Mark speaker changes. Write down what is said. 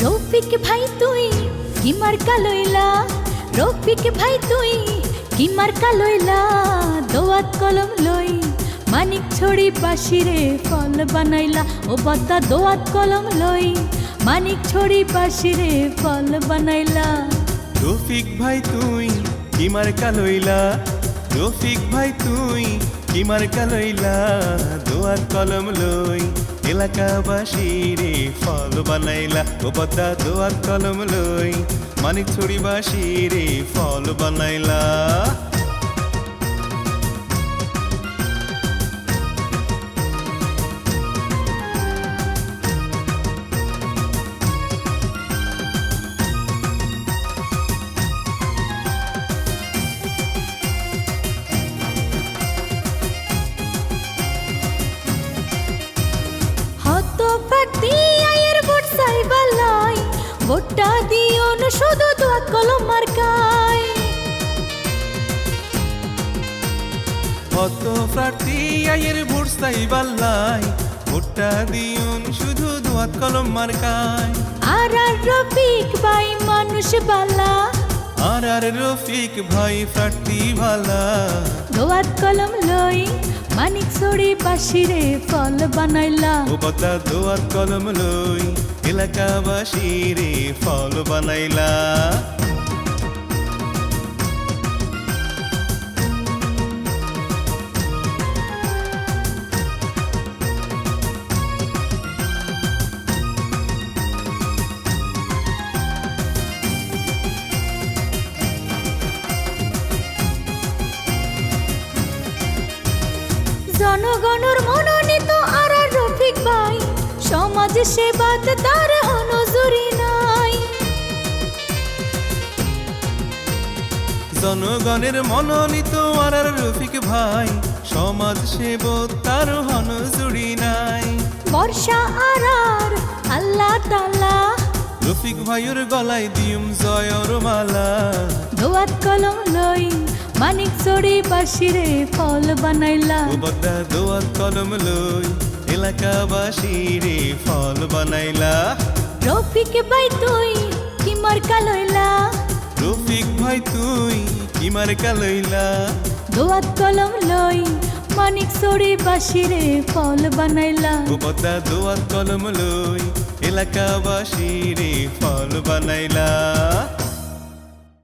Speaker 1: রফিক ভাই তুই কি মার্কা লইলা? রফিক ভাই তুই কি মার্কা লইলা? দোয়াত কলম লই মানিক ছড়ি বাসিরে ফল বানাইলা। ও বদ্দা দোয়াত কলম লই মানিক ছড়ি বাসিরে ফল বানাইলা।
Speaker 2: রফিক ভাই তুই কিমার কালইলা রফিক ভাই তুই কিমার কালইলা, দোয়ার কলম লই এলাকা বাসিরে ফল বানাইলা। ও পদ্মা দোয়ার কলম লই মানিক ছড়ি বাসিরে ফল বানাইলা।
Speaker 1: শুধু দোয়াত কলম মার্কায়।
Speaker 2: কত প্রার্থী আয়ের ভোট সাইবাল্লাই ভোটটা দিউন শুধু দোয়াত কলম মার্কায়।
Speaker 1: আর আর রফিক ভাই মানুষ বালা।
Speaker 2: আর আর রফিক ভাই প্রার্থী ভালা
Speaker 1: দোয়াত কলম লই মানিক সরি বাসিরে ফল বানাইলা
Speaker 2: ও বদা দোয়াত কলম লই এলাকাবাসীরে ফল বানাইলা
Speaker 1: জনগণের মনোনীত আর রফিক ভাই সমাজ সেবাত তার হনজুরি নাই।
Speaker 2: জনগণের মনোনীত আর রফিক ভাই সমাজ সেবক তার হন জুড়ি নাই।
Speaker 1: বর্ষা আর আর আল্লাহ তালা
Speaker 2: রফিক ভাইয়ের গলায় দিউম জয়র মালা।
Speaker 1: দোয়াত কলম মানিক চড়ি বাসিরে ফল বানাইলা।
Speaker 2: ও বদা দোয়াত কলম লই এলাকাবাসী রে ফল বানাইলা।
Speaker 1: রফিক ভাই তুই কি মার্কা লইলা?
Speaker 2: রফিক ভাই তুই কিমার কালইলা
Speaker 1: দোয়াত কলম লই মানিক চড়ি বাসিরে ফল বানাইলা।
Speaker 2: ও বদা দোয়াত কলম লই এলাকাবাসী রে ফল বানাইলা।